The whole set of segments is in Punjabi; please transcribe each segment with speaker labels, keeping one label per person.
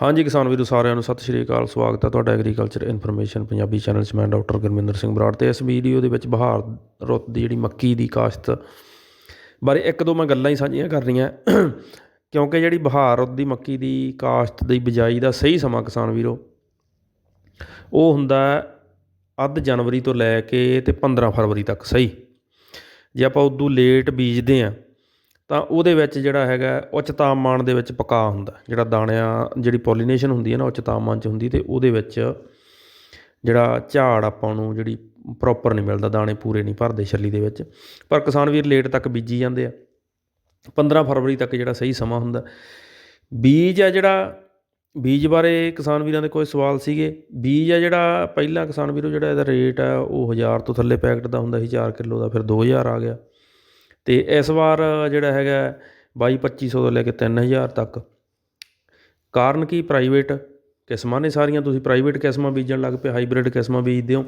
Speaker 1: ਹਾਂਜੀ ਕਿਸਾਨ ਵੀਰੋ, ਸਾਰਿਆਂ ਨੂੰ ਸਤਿ ਸ਼੍ਰੀ ਅਕਾਲ, ਸਵਾਗਤ ਹੈ ਤੁਹਾਡਾ ਐਗਰੀਕਲਚਰ ਇਨਫੋਰਮੇਸ਼ਨ ਪੰਜਾਬੀ ਚੈਨਲ 'ਚ ਮੈਂ ਡਾਕਟਰ ਗੁਰਮਿੰਦਰ ਸਿੰਘ ਬਰਾੜ ਤੇ ਇਸ ਵੀਡੀਓ ਦੇ ਵਿੱਚ ਬਹਾਰ ਰੁੱਤ ਦੀ ਜਿਹੜੀ ਮੱਕੀ ਦੀ ਕਾਸ਼ਤ ਬਾਰੇ ਇੱਕ ਦੋ ਮੈਂ ਗੱਲਾਂ ਹੀ ਸਾਂਝੀਆਂ ਕਰਨੀਆਂ। ਕਿਉਂਕਿ ਜਿਹੜੀ ਬਹਾਰ ਰੁੱਤ ਦੀ ਮੱਕੀ ਦੀ ਕਾਸ਼ਤ ਦੀ ਬਿਜਾਈ ਦਾ ਸਹੀ ਸਮਾਂ ਕਿਸਾਨ ਵੀਰੋ, ਉਹ ਹੁੰਦਾ ਅੱਧ ਜਨਵਰੀ ਤੋਂ ਲੈ ਕੇ ਤੇ 15 ਫਰਵਰੀ ਤੱਕ ਸਹੀ। ਜੇ ਆਪਾਂ ਉਦੋਂ ਲੇਟ ਬੀਜਦੇ ਆ ਤਾਂ ਉਹਦੇ ਵਿੱਚ ਜਿਹੜਾ ਹੈਗਾ ਉੱਚ ਤਾਪਮਾਨ ਦੇ ਵਿੱਚ ਪਕਾ ਹੁੰਦਾ ਜਿਹੜਾ ਦਾਣਿਆਂ, ਜਿਹੜੀ ਪੋਲੀਨੇਸ਼ਨ ਹੁੰਦੀ ਹੈ ਨਾ ਉੱਚ ਤਾਪਮਾਨ 'ਚ ਹੁੰਦੀ ਅਤੇ ਉਹਦੇ ਵਿੱਚ ਜਿਹੜਾ ਝਾੜ ਆਪਾਂ ਨੂੰ ਜਿਹੜੀ ਪ੍ਰੋਪਰ ਨਹੀਂ ਮਿਲਦਾ, ਦਾਣੇ ਪੂਰੇ ਨਹੀਂ ਭਰਦੇ ਛੱਲੀ ਦੇ ਵਿੱਚ। ਪਰ ਕਿਸਾਨ ਵੀਰ ਲੇਟ ਤੱਕ ਬੀਜੀ ਜਾਂਦੇ ਆ। 15 ਫਰਵਰੀ ਤੱਕ ਜਿਹੜਾ ਸਹੀ ਸਮਾਂ ਹੁੰਦਾ। ਬੀਜ ਆ ਜਿਹੜਾ, ਬੀਜ ਬਾਰੇ ਕਿਸਾਨ ਵੀਰਾਂ ਦੇ ਕੋਈ ਸਵਾਲ ਸੀਗੇ? ਬੀਜ ਆ ਜਿਹੜਾ ਪਹਿਲਾਂ ਕਿਸਾਨ ਵੀਰੋ ਜਿਹੜਾ ਇਹਦਾ ਰੇਟ ਆ, ਉਹ 1000 ਤੋਂ ਥੱਲੇ ਪੈਕਟ ਦਾ ਹੁੰਦਾ ਸੀ 4 ਕਿਲੋ ਦਾ, ਫਿਰ 2000 ਆ ਗਿਆ। ਅਤੇ ਇਸ ਵਾਰ ਜਿਹੜਾ ਹੈਗਾ ਬਾਈ ਪੱਚੀ ਸੌ ਤੋਂ ਲੈ ਕੇ 3000 ਤੱਕ। ਕਾਰਨ ਕੀ? ਪ੍ਰਾਈਵੇਟ ਕਿਸਮਾਂ ਨੇ ਸਾਰੀਆਂ। ਤੁਸੀਂ ਪ੍ਰਾਈਵੇਟ ਕਿਸਮਾਂ ਬੀਜਣ ਲੱਗ ਪਏ ਹਾਈਬ੍ਰਿਡ ਕਿਸਮਾਂ ਬੀਜਦੇ ਹੋ।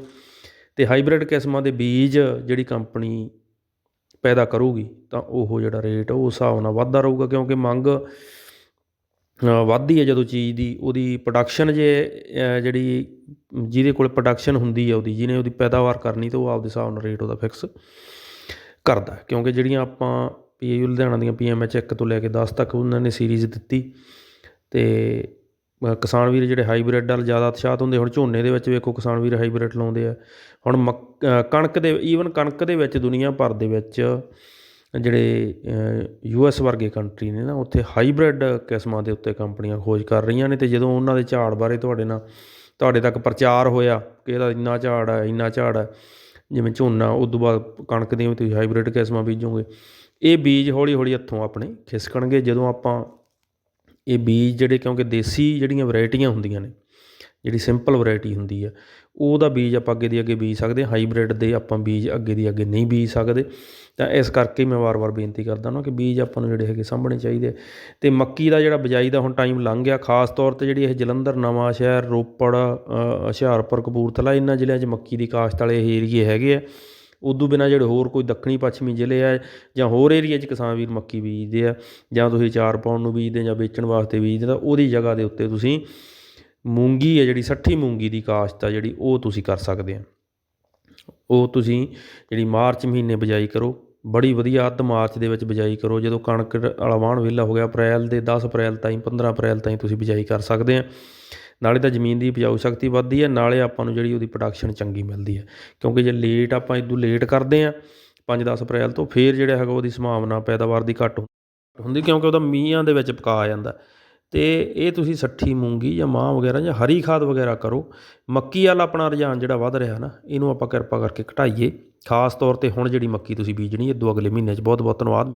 Speaker 1: ਤੇ ਹਾਈਬ੍ਰਿਡ ਕਿਸਮਾਂ ਦੇ ਬੀਜ ਜਿਹੜੀ ਕੰਪਨੀ ਪੈਦਾ ਕਰੂਗੀ, ਤਾਂ ਉਹ ਜਿਹੜਾ ਰੇਟ ਉਹ ਉਸ ਹਿਸਾਬ ਨਾਲ ਵੱਧਦਾ ਰਹੂਗਾ, ਕਿਉਂਕਿ ਮੰਗ ਵੱਧਦੀ ਹੈ ਜਦੋਂ ਚੀਜ਼ ਦੀ। ਉਹਦੀ ਪ੍ਰੋਡਕਸ਼ਨ ਜੇ ਜਿਹੜੀ ਜਿਹਦੇ ਕੋਲ ਪ੍ਰੋਡਕਸ਼ਨ ਹੁੰਦੀ ਹੈ ਉਹਦੀ, ਜਿਹਨੇ ਉਹਦੀ ਪੈਦਾਵਾਰ ਕਰਨੀ, ਤਾਂ ਉਹ ਆਪਦੇ ਹਿਸਾਬ ਨਾਲ ਰੇਟ ਉਹਦਾ ਫਿਕਸ ਕਰਦਾ ਕਿਉਂਕਿ ਜਿਹੜੀਆਂ ਆਪਾਂ ਪੀਏਯੂ ਲੁਧਿਆਣਾ ਦੀਆਂ ਪੀਐਮਐਚ 1 ਤੋਂ ਲੈ ਕੇ 10 ਤੱਕ ਉਹਨਾਂ ਨੇ ਸੀਰੀਜ਼ ਦਿੱਤੀ ਤੇ ਕਿਸਾਨ ਵੀਰ ਜਿਹੜੇ ਹਾਈਬ੍ਰਿਡ ਨਾਲ ਜ਼ਿਆਦਾ ਉਤਸ਼ਾਹਤ ਹੁੰਦੇ, ਹੁਣ ਝੋਨੇ ਦੇ ਵਿੱਚ ਵੇਖੋ ਕਿਸਾਨ ਵੀਰ ਹਾਈਬ੍ਰਿਡ ਲਾਉਂਦੇ ਆ। ਹੁਣ ਮੱਕ ਕਣਕ ਦੇ ਈਵਨ ਕਣਕ ਦੇ ਵਿੱਚ, ਦੁਨੀਆ ਭਰ ਦੇ ਵਿੱਚ ਜਿਹੜੇ ਯੂ ਐਸ ਵਰਗੇ ਕੰਟਰੀ ਨੇ ਨਾ, ਉੱਥੇ ਹਾਈਬ੍ਰਿਡ ਕਿਸਮਾਂ ਦੇ ਉੱਤੇ ਕੰਪਨੀਆਂ ਖੋਜ ਕਰ ਰਹੀਆਂ ਨੇ ਤੇ ਜਦੋਂ ਉਹਨਾਂ ਦੇ ਝਾੜ ਬਾਰੇ ਤੁਹਾਡੇ ਨਾਲ, ਤੁਹਾਡੇ ਤੱਕ ਪ੍ਰਚਾਰ ਹੋਇਆ ਕਿ ਇਹਦਾ ਇੰਨਾ ਝਾੜ ਹੈ ਇੰਨਾ ਝਾੜ ਹੈ ਜਿਵੇਂ ਝੋਨਾ, ਉਦੋਂ ਬਾਅਦ ਕਣਕ ਦੀਆਂ ਵੀ ਤੁਸੀਂ ਹਾਈਬ੍ਰਿਡ ਕਿਸਮਾਂ ਬੀਜੋਗੇ, ਇਹ ਬੀਜ ਹੌਲੀ ਹੌਲੀ ਹੱਥੋਂ ਆਪਣੇ ਖਿਸਕਣਗੇ, ਜਦੋਂ ਆਪਾਂ ਇਹ ਬੀਜ ਜਿਹੜੇ ਕਿਉਂਕਿ ਦੇਸੀ ਜਿਹੜੀਆਂ ਵੈਰਾਈਟੀਆਂ ਹੁੰਦੀਆਂ ਨੇ ਜਿਹੜੀ ਸਿੰਪਲ ਵੈਰਾਈਟੀ ਹੁੰਦੀ ਆ, ਉਹਦਾ ਬੀਜ ਆਪਾਂ ਅੱਗੇ ਦੀ ਅੱਗੇ ਬੀਜ ਸਕਦੇ ਹਾਂ ਹਾਈਬ੍ਰਿਡ ਦੇ ਆਪਾਂ ਬੀਜ ਅੱਗੇ ਦੀ ਅੱਗੇ ਨਹੀਂ ਬੀਜ ਸਕਦੇ। ਤਾਂ ਇਸ ਕਰਕੇ ਮੈਂ ਵਾਰ-ਵਾਰ ਬੇਨਤੀ ਕਰਦਾ ਨਾ ਕਿ ਬੀਜ ਆਪਾਂ ਨੂੰ ਜਿਹੜੇ ਹੈਗੇ ਸਾਂਭਣੇ ਚਾਹੀਦੇ ਤੇ ਮੱਕੀ ਦਾ ਜਿਹੜਾ ਬਿਜਾਈ ਦਾ ਹੁਣ ਟਾਈਮ ਲੰਘ ਗਿਆ, ਖਾਸ ਤੌਰ ਤੇ ਜਿਹੜੀ ਇਹ ਜਲੰਧਰ, ਨਵਾਂ ਸ਼ਹਿਰ, ਰੋਪੜ ਹੁਸ਼ਿਆਰਪੁਰ, ਕਪੂਰਥਲਾ, ਇਹਨਾਂ ਜ਼ਿਲ੍ਹਿਆਂ 'ਚ ਮੱਕੀ ਦੀ ਕਾਸ਼ਤ ਵਾਲੇ ਇਹ ਏਰੀਏ ਹੈਗੇ ਆ। ਉਦੋਂ ਬਿਨਾ ਜਿਹੜੇ ਹੋਰ ਕੋਈ ਦੱਖਣੀ ਪੱਛਮੀ ਜ਼ਿਲ੍ਹੇ ਆ ਜਾਂ ਹੋਰ ਏਰੀਏ 'ਚ ਕਿਸਾਨ ਵੀਰ ਮੱਕੀ ਬੀਜਦੇ ਆ ਜਾਂ ਤੁਸੀਂ ਚਾਰ ਪਾਉਣ ਨੂੰ ਬੀਜਦੇ ਜਾਂ ਵੇਚਣ ਵਾਸਤੇ ਬੀਜਦੇ ਤਾਂ ਉਹਦੀ ਜਗ੍ਹਾ ਦੇ ਉੱਤੇ ਤੁਸੀਂ ਮੂੰਗੀ ਹੈ ਜਿਹੜੀ, ਸੱਠੀ ਮੂੰਗੀ ਦੀ ਕਾਸ਼ਤ ਆ ਜਿਹੜੀ ਉਹ ਤੁਸੀਂ ਕਰ ਸਕਦੇ ਆ। ਉਹ ਤੁਸੀਂ ਜਿਹੜੀ ਮਾਰਚ ਮਹੀਨੇ ਬਿਜਾਈ ਕਰੋ, ਬੜੀ ਵਧੀਆ ਅੱਧ ਮਾਰਚ ਦੇ ਵਿੱਚ ਬਿਜਾਈ ਕਰੋ, ਜਦੋਂ ਕਣਕ ਵਾਲਾ ਵਾਹਣ ਵਿਹਲਾ ਹੋ ਗਿਆ, ਅਪ੍ਰੈਲ ਦੇ 10 ਅਪ੍ਰੈਲ ਤਾਈਂ 15 ਅਪ੍ਰੈਲ ਤਾਈਂ ਤੁਸੀਂ ਬਿਜਾਈ ਕਰ ਸਕਦੇ ਆ। ਨਾਲੇ ਤਾਂ ਜ਼ਮੀਨ ਦੀ ਉਪਜਾਊ ਸ਼ਕਤੀ ਵੱਧਦੀ ਹੈ ਨਾਲੇ ਆਪਾਂ ਨੂੰ ਜਿਹੜੀ ਉਹਦੀ ਪ੍ਰੋਡਕਸ਼ਨ ਚੰਗੀ ਮਿਲਦੀ ਹੈ ਕਿਉਂਕਿ ਜੇ ਲੇਟ ਆਪਾਂ ਇਦੋਂ ਲੇਟ ਕਰਦੇ ਆ 5-10 ਅਪ੍ਰੈਲ ਤੋਂ ਫੇਰ ਜਿਹੜਾ ਹੈਗਾ ਉਹਦੀ ਸੰਭਾਵਨਾ ਪੈਦਾਵਾਰ ਦੀ ਘੱਟ ਹੁੰਦੀ ਕਿਉਂਕਿ ਉਹਦਾ ਮੀਂਹਾਂ ਦੇ ਵਿੱਚ ਪਕਾ ਜਾਂਦਾ। ਅਤੇ ਇਹ ਤੁਸੀਂ ਸੱਠੀ ਮੂੰਗੀ ਜਾਂ ਮਾਂਹ ਵਗੈਰਾ ਜਾਂ ਹਰੀ ਖਾਦ ਵਗੈਰਾ ਕਰੋ। ਮੱਕੀ ਵਾਲਾ ਆਪਣਾ ਰੁਝਾਨ ਜਿਹੜਾ ਵੱਧ ਰਿਹਾ ਨਾ, ਇਹਨੂੰ ਆਪਾਂ ਕਿਰਪਾ ਕਰਕੇ ਘਟਾਈਏ। ਖਾਸ ਤੌਰ ਤੇ ਹੁਣ ਜਿਹੜੀ ਮੱਕੀ ਤੁਸੀਂ ਬੀਜਣੀ ਇਹ ਦੋ ਅਗਲੇ ਮਹੀਨੇ 'ਚ ਬਹੁਤ ਬਹੁਤ ਧੰਨਵਾਦ।